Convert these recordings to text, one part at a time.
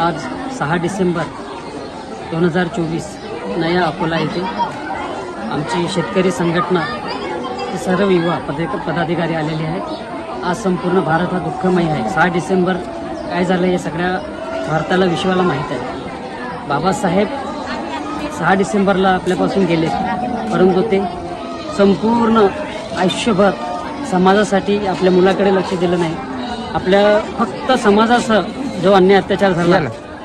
आज सहा डिसेंबर दोन हजार चोवीस नया अकोला येथे आमची शेतकरी संघटना सर्व युवा पद पदाधिकारी आलेले आहेत. आज संपूर्ण भारत हा दुःखमय आहे. सहा डिसेंबर काय झालं हे सगळ्या भारताला विश्वाला माहीत आहे. बाबासाहेब सहा डिसेंबरला आपल्यापासून गेले परंतु ते संपूर्ण आयुष्यभर समाजासाठी आपल्या मुलाकडे लक्ष दिलं नाही. आपल्या फक्त समाजासह जो अन्याय अत्याचार झाला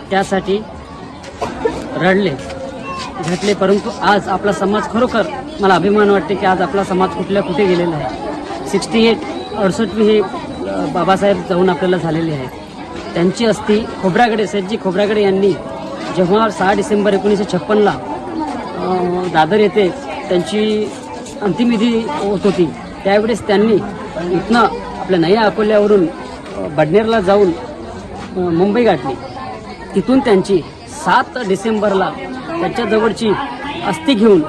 त्यासाठी रडले झटले परंतु आज आपला समाज खरोखर मला अभिमान वाटते की आज आपला समाज कुठल्या कुठे गेलेला आहे. सिक्स्टी एट अडुसष्टवी हे बाबासाहेब जाऊन आपल्याला झालेले आहेत त्यांची अस्थी खोबरागडे सज्जी खोबरागडे यांनी जेव्हा सहा डिसेंबर एकोणीसशे छप्पनला दादर येथे त्यांची अंतिमविधी होत होती त्यावेळेस त्यांनी इथनं आपल्या नया अकोल्यावरून बडनेरला जाऊन मुंबई गाठली. तिथून त्यांची सात डिसेंबरला त्याच्याजवळची अस्थि घेऊन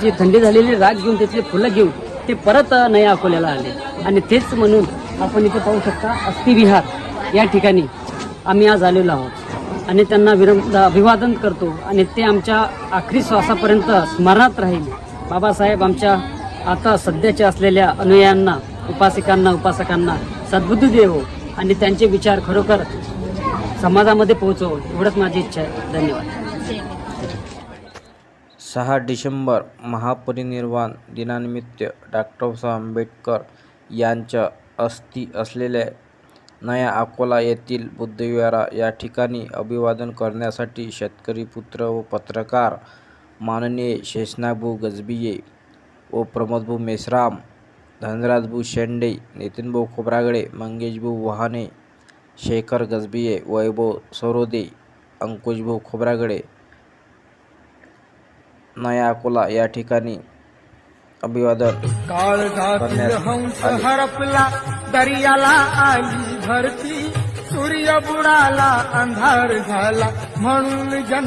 जी थंडी झालेली राग घेऊन त्यातली फुलं घेऊन ते परत नया अकोल्याला आले. आणि तेच म्हणून आपण इथे पाहू शकता अस्थिविहार या ठिकाणी आम्ही आज आलेलो आहोत. आणि त्यांना विरम अभिवादन करतो. आणि ते आमच्या आखरी श्वासापर्यंत स्मरणात राहील. बाबासाहेब आमच्या आता सध्याच्या असलेल्या अनुयायांना उपासिकांना उपासकांना सद्बुद्धी देवो आणि त्यांचे विचार खरोखर समाजामध्ये पोहोचव एवढंच माझी इच्छा आहे. धन्यवाद. सहा डिसेंबर महापरिनिर्वाण दिनानिमित्त डॉक्टर बाबासाहेब आंबेडकर यांच्या अस्थी असलेल्या नया अकोला येथील बुद्धविहारा या ठिकाणी अभिवादन करण्यासाठी शेतकरी पुत्र व पत्रकार माननीय शेषनाभू गजबिये व प्रमोदभाऊ मेश्राम धनराजभाऊ शेंडे नितीनभाऊ खोब्रागडे मंगेशभाऊ वहाने शेखर गजबिये वैभव सरोदे अंकुशभाऊ खोब्रागडे नया अकोला या ठिकाणी अभिवादन करण्यात हरपला दर्याला आली भरती सूर्य बुडाला अंधार झाला म्हणून जन